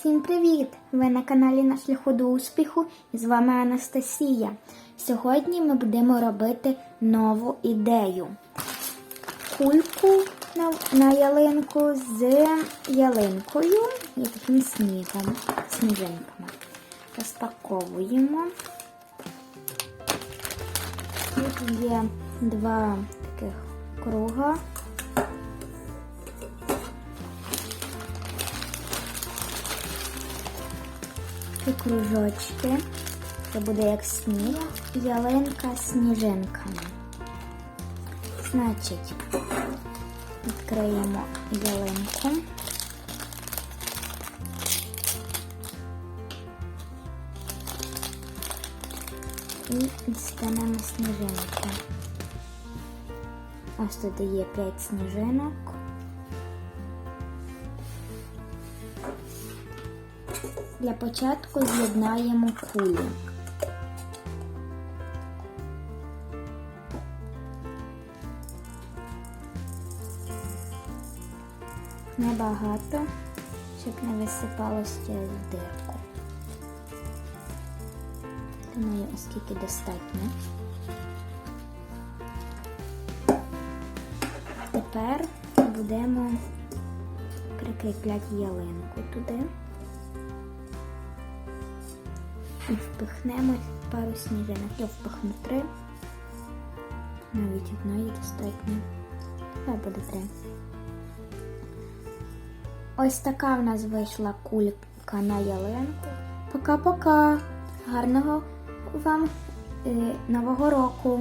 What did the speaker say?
Всім привіт! Ви на каналі на шляху до успіху і з вами Анастасія. Сьогодні ми будемо робити нову ідею. Кульку на, ялинку з ялинкою і таким снігом, сніжинками. Розпаковуємо. Тут є два таких круга. Такі кружочки. Це буде як сніг, ялинка з сніжинками. Значить, відкриємо ялинку. І дістанемо сніжинки. Ось тут є 5 сніжинок. Для початку з'єднаємо кулі. Небагато, щоб не висипалось через дирку. Думаю, оскільки достатньо. Тепер будемо прикріпляти ялинку туди. І впихнемо пару сніжинок. Я впихну три. Навіть одної достатньо. Хай буде три. Ось така в нас вийшла кулька на ялинку. Пока-пока! Гарного вам е, нового року!